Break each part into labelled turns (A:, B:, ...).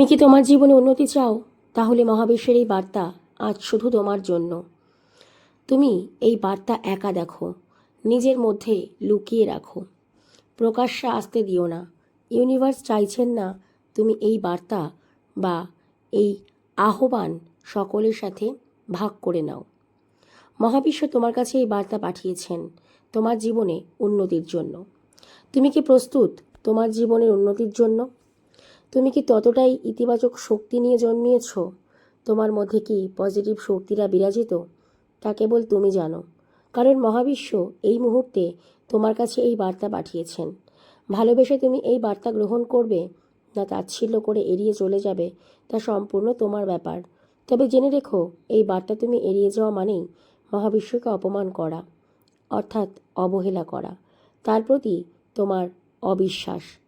A: তুমি কি তোমার জীবনে উন্নতি চাও? তাহলে মহাবিশ্বের এই বার্তা আজ শুধু তোমার জন্য। তুমি এই বার্তা একা দেখো, নিজের মধ্যে লুকিয়ে রাখো। প্রকাশ্যে আসতে দিও না। ইউনিভার্স চাইছেন না তুমি এই বার্তা বা এই আহ্বান সকলের সাথে ভাগ করে নাও। মহাবিশ্ব তোমার কাছে এই বার্তা পাঠিয়েছেন তোমার জীবনে উন্নতির জন্য। তুমি কি প্রস্তুত তোমার জীবনের উন্নতির জন্য? তুমি কি ততটাই ইতিবাচক শক্তি নিয়ে জন্মিয়েছ? তোমার মধ্যে কি পজিটিভ শক্তিরা বিরাজিত? তা কেবল তুমি জানো। কারণ মহাবিশ্ব এই মুহূর্তে তোমার কাছে এই বার্তা পাঠিয়েছেন। ভালোবেসে তুমি এই বার্তা গ্রহণ করবে, না তাচ্ছিল্য করে এড়িয়ে চলে যাবে, তা সম্পূর্ণ তোমার ব্যাপার। তবে জেনে রেখো, এই বার্তা তুমি এড়িয়ে যাওয়া মানেই মহাবিশ্বকে অপমান করা, অর্থাৎ অবহেলা করা। তার প্রতি তোমার অবিশ্বাস।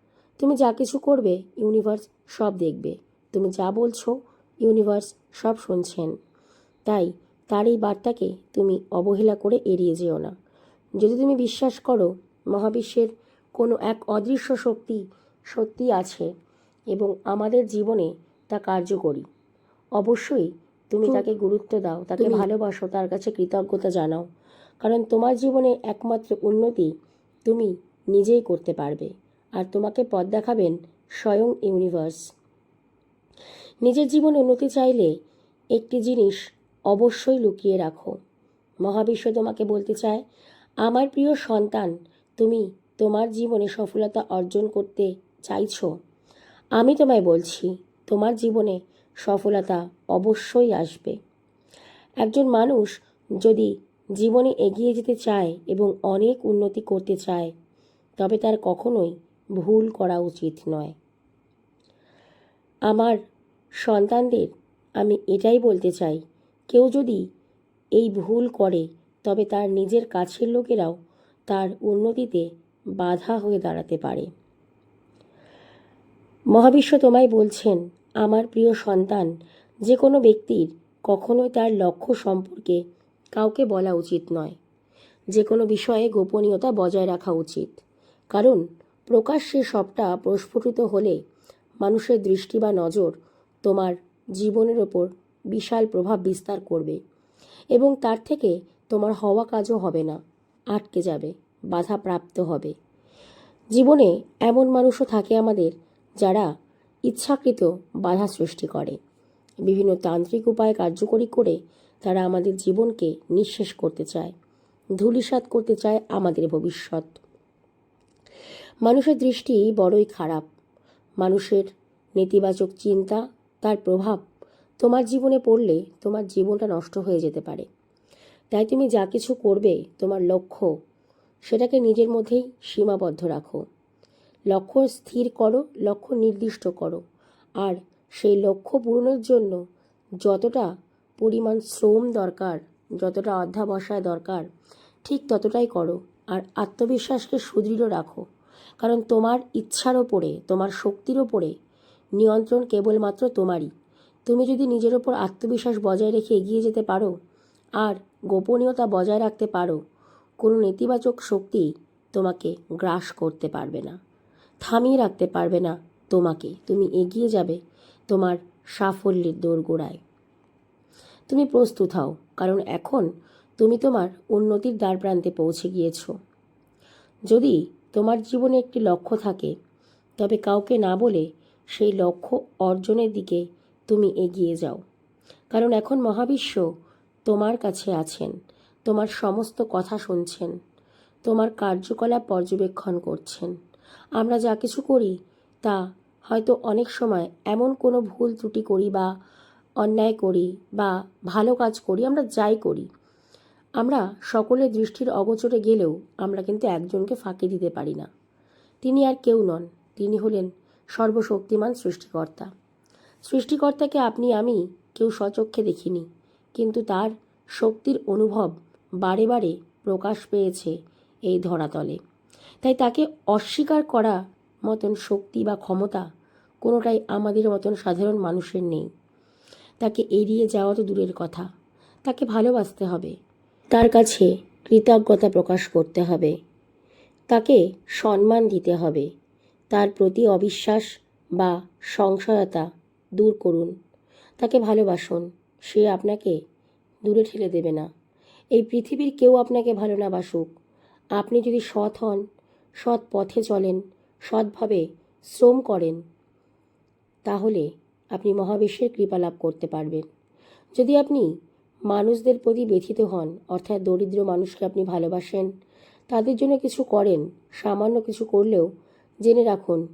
A: তুমি যা কিছু করবে ইউনিভার্স সব দেখবে। তুমি যা বলছো ইউনিভার্স সব শুনছেন। তাই তার এই বার্তাকে তুমি অবহেলা করে এড়িয়ে যেও না। যদি তুমি বিশ্বাস করো মহাবিশ্বের কোনো এক অদৃশ্য শক্তি সত্যি আছে এবং আমাদের জীবনে তা কার্যকরী। অবশ্যই তুমি তাকে গুরুত্ব দাও তাকে ভালোবাসো তার কাছে কৃতজ্ঞতা জানাও। কারণ তোমার জীবনে একমাত্র উন্নতি তুমি নিজেই করতে পারবে। আর তোমাকে পথ দেখাবেন স্বয়ং ইউনিভার্স। নিজের জীবনে উন্নতি চাইলে একটি জিনিস অবশ্যই লুকিয়ে রাখো। মহাবিশ্ব তোমাকে বলতে চায়, আমার প্রিয় সন্তান, তুমি তোমার জীবনে সফলতা অর্জন করতে চাইছো। আমি তোমায় বলছি, তোমার জীবনে সফলতা অবশ্যই আসবে। একজন মানুষ যদি জীবনে এগিয়ে যেতে চায় এবং অনেক উন্নতি করতে চায়, তবে তার কখনোই ভুল করা উচিত নয়। আমার সন্তানদের আমি এটাই বলতে চাই, কেউ যদি এই ভুল করে, তবে তার নিজের কাছের লোকেরাও তার উন্নতিতে বাধা হয়ে দাঁড়াতে পারে। মহাবিশ্ব তোমায় বলছেন, আমার প্রিয় সন্তান, যে কোনো ব্যক্তির কখনোই তার লক্ষ্য সম্পর্কে কাউকে বলা উচিত নয়। যে কোনো বিষয়ে গোপনীয়তা বজায় রাখা উচিত। কারণ প্রকাশ্যে সবটা প্রস্ফুটিত হলে মানুষের দৃষ্টি বা নজর তোমার জীবনের ওপর বিশাল প্রভাব বিস্তার করবে এবং তার থেকে তোমার হওয়া কাজও হবে না, আটকে যাবে, বাধা প্রাপ্ত হবে। জীবনে এমন মানুষও থাকে আমাদের যারা ইচ্ছাকৃত বাধা সৃষ্টি করে। বিভিন্ন তান্ত্রিক উপায় কার্যকরী করে তারা আমাদের জীবনকে নিঃশেষ করতে চায়, ধূলিসাৎ করতে চায় আমাদের ভবিষ্যৎ। মানুষের দৃষ্টি বড়ই খারাপ। মানুষের নেতিবাচক চিন্তা, তার প্রভাব তোমার জীবনে পড়লে তোমার জীবনটা নষ্ট হয়ে যেতে পারে। তাই তুমি যা কিছু করবে, তোমার লক্ষ্য, সেটাকে নিজের মধ্যেই সীমাবদ্ধ রাখো। লক্ষ্য স্থির করো, লক্ষ্য নির্দিষ্ট করো। আর সেই লক্ষ্য পূরণের জন্য যতটা পরিমাণ শ্রম দরকার, যতটা অধ্যাবসায় দরকার, ঠিক ততটাই করো। আর আত্মবিশ্বাসকে সুদৃঢ় রাখো। কারণ তোমার ইচ্ছার ওপরে, তোমার শক্তির ওপরে নিয়ন্ত্রণ কেবলমাত্র তোমারই। তুমি যদি নিজের ওপর আত্মবিশ্বাস বজায় রেখে এগিয়ে যেতে পারো, আর গোপনীয়তা বজায় রাখতে পারো, কোনো নেতিবাচক শক্তি তোমাকে গ্রাস করতে পারবে না, থামিয়ে রাখতে পারবে না তোমাকে। তুমি এগিয়ে যাবে তোমার সাফল্যের দোরগোড়ায়। তুমি প্রস্তুত হও, কারণ এখন তুমি তোমার উন্নতির দ্বারপ্রান্তে পৌঁছে গিয়েছ। যদি তোমার জীবনে একটি লক্ষ্য থাকে, তবে কাউকে না বলে সেই লক্ষ্য অর্জনের দিকে তুমি এগিয়ে যাও। কারণ এখন মহাবিশ্ব তোমার কাছে আছেন, তোমার সমস্ত কথা শুনছেন, তোমার কার্যকলাপ পর্যবেক্ষণ করছেন। আমরা যা কিছু করি, তা হয়তো অনেক সময় এমন কোনো ভুল ত্রুটি করি বা অন্যায় করি বা ভালো কাজ করি, আমরা যাই করি। আমরা সকলের দৃষ্টির অগোচরে গেলেও আমরা কিন্তু একজনকে ফাঁকি দিতে পারি না। তিনি আর কেউ নন। তিনি হলেন সর্বশক্তিমান সৃষ্টিকর্তা। সৃষ্টিকর্তাকে আপনি, আমি কেউ স্বচক্ষে দেখিনি, কিন্তু তার শক্তির অনুভব বারে বারে প্রকাশ পেয়েছে এই ধরাতলে। তাই তাকে অস্বীকার করা মতন শক্তি বা ক্ষমতা কোনোটাই আমাদের মতন সাধারণ মানুষের নেই। তাকে এড়িয়ে যাওয়া তো দূরের কথা। তাকে ভালোবাসতে হবে। তার কাছে কৃতজ্ঞতা প্রকাশ করতে হবে। তাকে সম্মান দিতে হবে। তার প্রতি অবিশ্বাস বা সংশয়তা দূর করুন। তাকে ভালোবাসুন। সে আপনাকে দূরে ঠেলে দেবে না। এই পৃথিবীর কেউ আপনাকে ভালো না বাসুক। আপনি যদি সৎ হন, সৎ পথে চলেন, সৎভাবে শ্রম করেন, তাহলে আপনি মহাবিশ্বের কৃপা লাভ করতে পারবেন। যদি আপনি মানুষদের প্রতি ব্যথিত হন, অর্থাৎ দরিদ্র মানুষকে আপনি ভালোবাসেন। তাদের জন্য কিছু করেন, সামান্য কিছু করলেও, জেনে রাখুন,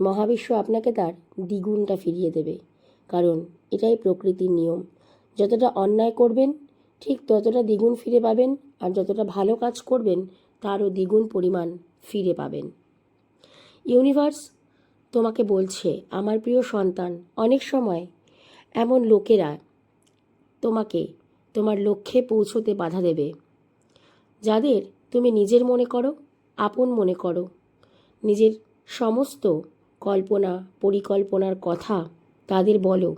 A: মহাবিশ্ব আপনাকে তার দ্বিগুণটা ফিরিয়ে দেবে। কারণ, এটাই প্রকৃতির নিয়ম। যতটা অন্যায় করবেন, ঠিক ততটা দ্বিগুণ ফিরে পাবেন, আর যতটা ভালো কাজ করবেন, তারও দ্বিগুণ পরিমাণ ফিরে পাবেন। ইউনিভার্স তোমাকে বলছে, আমার প্রিয় সন্তান, অনেক সময় এমন লোকেরা তোমাকে তোমার লক্ষ্যে পৌঁছতে বাধা দেবে। যাদের তুমি নিজের মনে করো, আপন মনে করো, নিজের সমস্ত কল্পনা, পরিকল্পনার কথা তাদের বলো,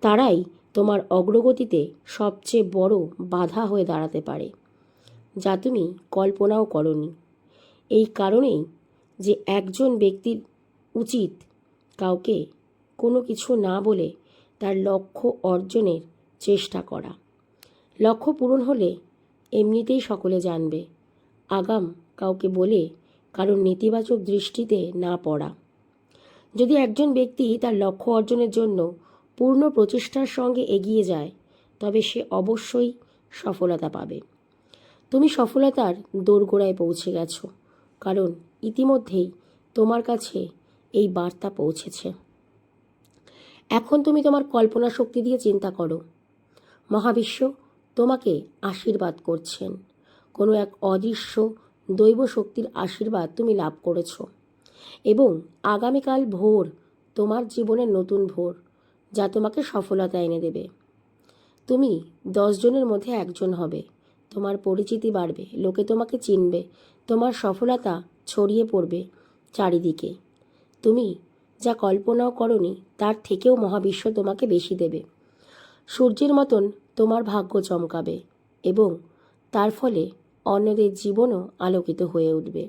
A: তারাই তোমার অগ্রগতিতে সবচেয়ে বড় বাধা হয়ে দাঁড়াতে পারে, যা তুমি কল্পনাও করনি। এই কারণেই যে একজন ব্যক্তির উচিত কাউকে কোনো কিছু না বলে তার লক্ষ্য অর্জনের চেষ্টা করা। লক্ষ্য পূরণ হলে এমনিতেই সকলে জানবে। আগাম কাউকে বলে কারণ নেতিবাচক দৃষ্টিতে না পড়া। যদি একজন ব্যক্তি তার লক্ষ্য অর্জনের জন্য পূর্ণ প্রচেষ্টার সঙ্গে এগিয়ে যায়, তবে সে অবশ্যই সফলতা পাবে। তুমি সফলতার দোরগোড়ায় পৌঁছে গেছো, কারণ ইতিমধ্যেই তোমার কাছে এই বার্তা পৌঁছেছে। এখন তুমি তোমার কল্পনা শক্তি দিয়ে চিন্তা করো। মহাবিশ্ব তোমাকে আশীর্বাদ করছেন। কোনো এক অদৃশ্য দৈব শক্তির আশীর্বাদ তুমি লাভ করেছ। এবং আগামীকাল ভোর তোমার জীবনের নতুন ভোর, যা তোমাকে সফলতা এনে দেবে। তুমি দশজনের মধ্যে একজন হবে। তোমার পরিচিতি বাড়বে, লোকে তোমাকে চিনবে, তোমার সফলতা ছড়িয়ে পড়বে চারিদিকে। তুমি যা কল্পনাও করনি, তার থেকেও মহাবিশ্ব তোমাকে বেশি দেবে। সূর্যের মতন তোমার ভাগ্য চমকাবে এবং তার ফলে অন্যদের জীবনও আলোকিত হয়ে উঠবে।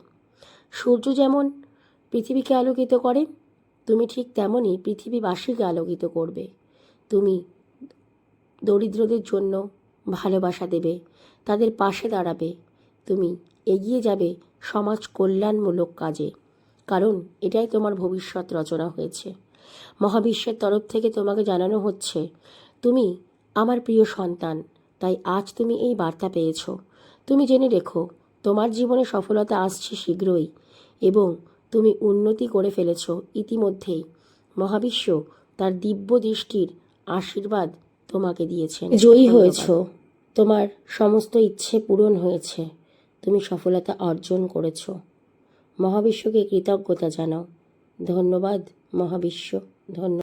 A: সূর্য যেমন পৃথিবীকে আলোকিত করে, তুমি ঠিক তেমনই পৃথিবীবাসীকে আলোকিত করবে। তুমি দরিদ্রদের জন্য ভালোবাসা দেবে, তাদের পাশে দাঁড়াবে। তুমি এগিয়ে যাবে সমাজ কল্যাণমূলক কাজে, কারণ এটাই তোমার ভবিষ্যৎ রচনা হয়েছে। মহাবিশ্বের তরফ থেকে তোমাকে জানানো হচ্ছে তুমি আমার প্রিয় সন্তান তাই আজ তুমি এই বার্তা পেয়েছ। তুমি জেনে রেখো তোমার জীবনে সফলতা আসছে শীঘ্রই এবং তুমি উন্নতি করে ফেলেছ ইতিমধ্যেই। মহাবিশ্ব তার দিব্য দৃষ্টির আশীর্বাদ তোমাকে দিয়েছেন। জয়ী হয়েছ। তোমার সমস্ত ইচ্ছে পূরণ হয়েছে। তুমি সফলতা অর্জন করেছ। মহাবিশ্বকে কৃতজ্ঞতা জানাও। ধন্যবাদ মহাবিশ্ব। ধন্যবাদ।